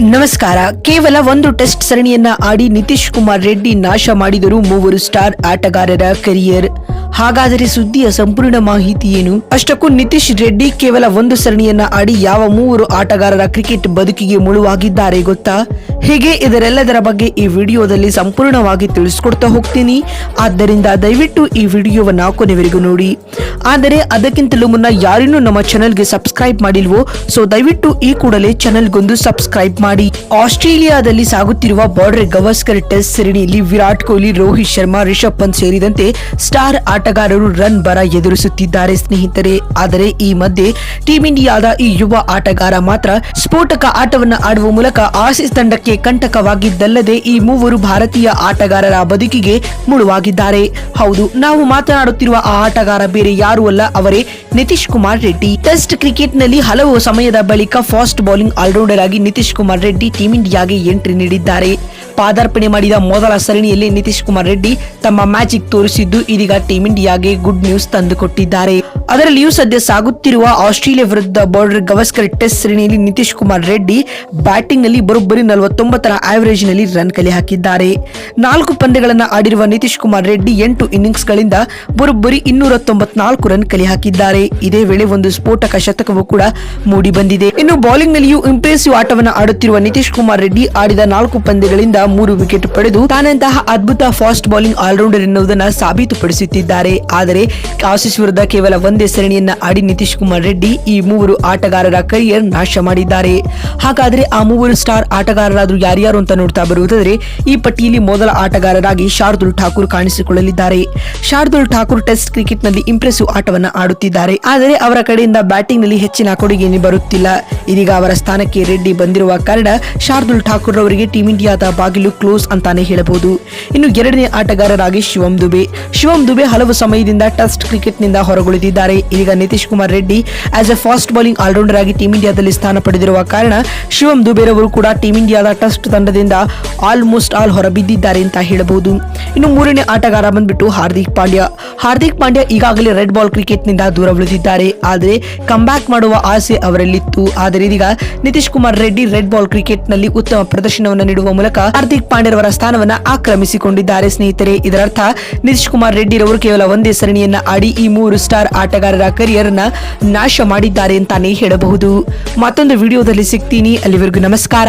ನಮಸ್ಕಾರ. ಕೇವಲ ಒಂದು ಟೆಸ್ಟ್ ಸರಣಿಯನ್ನ ಆಡಿ ನಿತೀಶ್ ಕುಮಾರ್ ರೆಡ್ಡಿ ನಾಶ ಮಾಡಿದರು ಮೂವರು ಸ್ಟಾರ್ ಆಟಗಾರರ ಕರಿಯರ್. ಹಾಗಾದರೆ ಸುದ್ದಿಯ ಸಂಪೂರ್ಣ ಮಾಹಿತಿ ಏನು? ಅಷ್ಟಕ್ಕೂ ನಿತೀಶ್ ರೆಡ್ಡಿ ಕೇವಲ ಒಂದು ಸರಣಿಯನ್ನ ಆಡಿ ಯಾವ ಮೂವರು ಆಟಗಾರರ ಕ್ರಿಕೆಟ್ ಬದುಕಿಗೆ ಮುಳುವಾಗಿದ್ದಾರೆ ಗೊತ್ತಾ? ಹೀಗೆ ಇದರೆಲ್ಲದರ ಬಗ್ಗೆ ಈ ವಿಡಿಯೋದಲ್ಲಿ ಸಂಪೂರ್ಣವಾಗಿ ತಿಳಿಸ್ಕೊಡ್ತಾ ಹೋಗ್ತೀನಿ. ಆದ್ದರಿಂದ ದಯವಿಟ್ಟು ಈ ವಿಡಿಯೋವನ್ನ ಕೊನೆವರೆಗೂ ನೋಡಿ. ಆದರೆ ಅದಕ್ಕಿಂತಲೂ ಮುನ್ನ ಯಾರಿನ್ನೂ ನಮ್ಮ ಚಾನೆಲ್ಗೆ ಸಬ್ಸ್ಕ್ರೈಬ್ ಮಾಡಿಲ್ವೋ, ಸೊ ದಯವಿಟ್ಟು ಈ ಕೂಡಲೇ ಚಾನೆಲ್ಗೊಂದು ಸಬ್ಸ್ಕ್ರೈಬ್ ಮಾಡಿ. ಆಸ್ಟ್ರೇಲಿಯಾದಲ್ಲಿ ಸಾಗುತ್ತಿರುವ ಬಾರ್ಡರ್ ಗವಾಸ್ಕರ್ ಟೆಸ್ಟ್ ಸರಣಿಯಲ್ಲಿ ವಿರಾಟ್ ಕೊಹ್ಲಿ, ರೋಹಿತ್ ಶರ್ಮಾ, ರಿಷಬ್ ಪಂತ್ ಸೇರಿದಂತೆ ಸ್ಟಾರ್ ಆಟಗಾರರು ರನ್ ಬರ ಎದುರಿಸುತ್ತಿದ್ದಾರೆ ಸ್ನೇಹಿತರೆ. ಆದರೆ ಈ ಮಧ್ಯೆ ಟೀಂ ಇಂಡಿಯಾದ ಈ ಯುವ ಆಟಗಾರ ಮಾತ್ರ ಸ್ಫೋಟಕ ಆಟವನ್ನು ಆಡುವ ಮೂಲಕ ಆಸೀಸ್ ತಂಡಕ್ಕೆ ಕಂಟಕವಾಗಿದ್ದಲ್ಲದೆ ಈ ಮೂವರು ಭಾರತೀಯ ಆಟಗಾರರ ಬದುಕಿಗೆ ಮುಳುವಾಗಿದ್ದಾರೆ. ಹೌದು, ನಾವು ಮಾತನಾಡುತ್ತಿರುವ ಆ ಆಟಗಾರ ಬೇರೆ ಯಾರೂ ಅಲ್ಲ, ಅವರೇ ನಿತೀಶ್ ಕುಮಾರ್ ರೆಡ್ಡಿ. ಟೆಸ್ಟ್ ಕ್ರಿಕೆಟ್ನಲ್ಲಿ ಹಲವು ಸಮಯದ ಬಳಿಕ ಫಾಸ್ಟ್ ಬೌಲಿಂಗ್ ಆಲ್ರೌಂಡರ್ ಆಗಿ ನಿತೀಶ್ ಕುಮಾರ್ ರೆಡ್ಡಿ ಟೀಮ್ ಇಂಡಿಯಾಗೆ ಎಂಟ್ರಿ ನೀಡಿದ್ದಾರೆ. ಪಾದಾರ್ಪಣೆ ಮಾಡಿದ ಮೊದಲ ಸರಣಿಯಲ್ಲಿ ನಿತೀಶ್ ಕುಮಾರ್ ರೆಡ್ಡಿ ತಮ್ಮ ಮ್ಯಾಜಿಕ್ ತೋರಿಸಿದ್ದು ಇದೀಗ ಟೀಮ್ ಇಂಡಿಯಾಗೆ ಗುಡ್ ನ್ಯೂಸ್ ತಂದುಕೊಟ್ಟಿದ್ದಾರೆ. ಅದರಲ್ಲಿಯೂ ಸದ್ಯ ಸಾಗುತ್ತಿರುವ ಆಸ್ಟ್ರೇಲಿಯಾ ವಿರುದ್ಧ ಬಾರ್ಡರ್ ಗವಸ್ಕರ್ ಟೆಸ್ಟ್ ಸರಣಿಯಲ್ಲಿ ನಿತೀಶ್ ಕುಮಾರ್ ರೆಡ್ಡಿ ಬ್ಯಾಟಿಂಗ್ನಲ್ಲಿ ಬರೋಬ್ಬರಿ ನಲವತ್ತೊಂಬತ್ತರ ಆವರೇಜ್ನಲ್ಲಿ ರನ್ ಕಲೆ ಹಾಕಿದ್ದಾರೆ. ನಾಲ್ಕು ಪಂದ್ಯಗಳನ್ನು ಆಡಿರುವ ನಿತೀಶ್ ಕುಮಾರ್ ರೆಡ್ಡಿ ಎಂಟು ಇನ್ನಿಂಗ್ಸ್ ಗಳಿಂದ ಬರೋಬ್ಬರಿ ಇನ್ನೂರ ತೊಂಬತ್ನಾಲ್ಕು ರನ್ ಕಲೆ ಹಾಕಿದ್ದಾರೆ. ಇದೇ ವೇಳೆ ಒಂದು ಸ್ಫೋಟಕ ಶತಕವೂ ಕೂಡ ಮೂಡಿ ಬಂದಿದೆ. ಇನ್ನು ಬೌಲಿಂಗ್ ನಲ್ಲಿಯೂ ಇಂಪ್ರೆಸಿವ್ ಆಟವನ್ನು ಆಡುತ್ತಿರುವ ನಿತೀಶ್ ಕುಮಾರ್ ರೆಡ್ಡಿ ಆಡಿದ ನಾಲ್ಕು ಪಂದ್ಯಗಳಿಂದ ಮೂರು ವಿಕೆಟ್ ಪಡೆದು ತಾನಂತಹ ಅದ್ಭುತ ಫಾಸ್ಟ್ ಬೌಲಿಂಗ್ ಆಲ್ರೌಂಡರ್ ಎನ್ನುವುದನ್ನು ಸಾಬೀತುಪಡಿಸುತ್ತಿದ್ದಾರೆ. ಆದರೆ ಆಸಿಸ್ ವಿರುದ್ಧ ಕೇವಲ ಒಂದೇ ಸರಣಿಯನ್ನ ಆಡಿ ನಿತೀಶ್ ಕುಮಾರ್ ರೆಡ್ಡಿ ಈ ಮೂವರು ಆಟಗಾರರ ಕರಿಯರ್ ನಾಶ ಮಾಡಿದ್ದಾರೆ. ಹಾಗಾದರೆ ಆ ಮೂವರು ಸ್ಟಾರ್ ಆಟಗಾರರಾದ್ರು ಯಾರ್ಯಾರು ಅಂತ ನೋಡ್ತಾ ಬರುವುದಾದ್ರೆ, ಈ ಪಟ್ಟಿಯಲ್ಲಿ ಮೊದಲ ಆಟಗಾರರಾಗಿ ಶಾರ್ದುಲ್ ಠಾಕೂರ್ ಕಾಣಿಸಿಕೊಳ್ಳಲಿದ್ದಾರೆ. ಶಾರ್ದುಲ್ ಠಾಕೂರ್ ಟೆಸ್ಟ್ ಕ್ರಿಕೆಟ್ನಲ್ಲಿ ಇಂಪ್ರೆಸಿವ್ ಆಟವನ್ನ ಆಡುತ್ತಿದ್ದಾರೆ. ಆದರೆ ಅವರ ಕಡೆಯಿಂದ ಬ್ಯಾಟಿಂಗ್ನಲ್ಲಿ ಹೆಚ್ಚಿನ ಕೊಡುಗೆ ಬರುತ್ತಿಲ್ಲ. ಇದೀಗ ಅವರ ಸ್ಥಾನಕ್ಕೆ ರೆಡ್ಡಿ ಬಂದಿರುವ ಕಾರಣ ಶಾರ್ದುಲ್ ಠಾಕೂರ್ ಅವರಿಗೆ ಟೀಂ ಇಂಡಿಯಾದ ಬಾಗಿಲು ಕ್ಲೋಸ್ ಅಂತಾನೆ ಹೇಳಬಹುದು. ಇನ್ನು ಎರಡನೇ ಆಟಗಾರರಾಗಿ ಶಿವಂ ದುಬೆ. ಶಿವಂ ದುಬೆ ಹಲವು ಸಮಯದಿಂದ ಟೆಸ್ಟ್ ಕ್ರಿಕೆಟ್ನಿಂದ ಹೊರಗುಳಿದಿದ್ದಾರೆ. ಇದೀಗ Nitish Kumar Reddy as a fast bowling all rounder ಆಗಿ ಟೀಮ್ ಇಂಡಿಯಾದಲ್ಲಿ ಸ್ಥಾನ ಪಡೆದಿರುವ ಕಾರಣ ಶಿವಂ ದುಬೆರವರು ಕೂಡ ಟೀಂ ಇಂಡಿಯಾದ ಟೆಸ್ಟ್ ತಂಡದಿಂದ ಆಲ್ಮೋಸ್ಟ್ ಆಲ್ ಹೊರಬಿದ್ದಿದ್ದಾರೆ ಅಂತ ಹೇಳಬಹುದು. ಇನ್ನು ಮೂರನೇ ಆಟಗಾರ ಬಂದ್ಬಿಟ್ಟು ಹಾರ್ದಿಕ್ ಪಾಂಡ್ಯ. ಹಾರ್ದಿಕ್ ಪಾಂಡ್ಯ ಈಗಾಗಲೇ ರೆಡ್ ಬಾಲ್ ಕ್ರಿಕೆಟ್ನಿಂದ ದೂರ ಉಳಿದಿದ್ದಾರೆ. ಆದರೆ ಕಂಬ್ಯಾಕ್ ಮಾಡುವ ಆಸೆ ಅವರಲ್ಲಿತ್ತು. ಆದರೆ ಇದೀಗ ನಿತೀಶ್ ಕುಮಾರ್ ರೆಡ್ಡಿ ರೆಡ್ ಬಾಲ್ ಕ್ರಿಕೆಟ್ನಲ್ಲಿ ಉತ್ತಮ ಪ್ರದರ್ಶನವನ್ನು ನೀಡುವ ಮೂಲಕ ಹಾರ್ದಿಕ್ ಪಾಂಡ್ಯರವರ ಸ್ಥಾನವನ್ನ ಆಕ್ರಮಿಸಿಕೊಂಡಿದ್ದಾರೆ ಸ್ನೇಹಿತರೆ. ಇದರರ್ಥ ನಿತೀಶ್ ಕುಮಾರ್ ರೆಡ್ಡಿ ರವರು ಕೇವಲ ಒಂದೇ ಸರಣಿಯನ್ನ ಆಡಿ ಈ ಮೂರು ಸ್ಟಾರ್ ಆಟಗಾರರ ಕರಿಯರ್ನ ನಾಶ ಮಾಡಿದ್ದಾರೆ ಅಂತಾನೆ ಹೇಳಬಹುದು. ಮತ್ತೊಂದು ವಿಡಿಯೋದಲ್ಲಿ ಸಿಗ್ತೀನಿ. ಅಲ್ಲಿವರೆಗೂ ನಮಸ್ಕಾರ.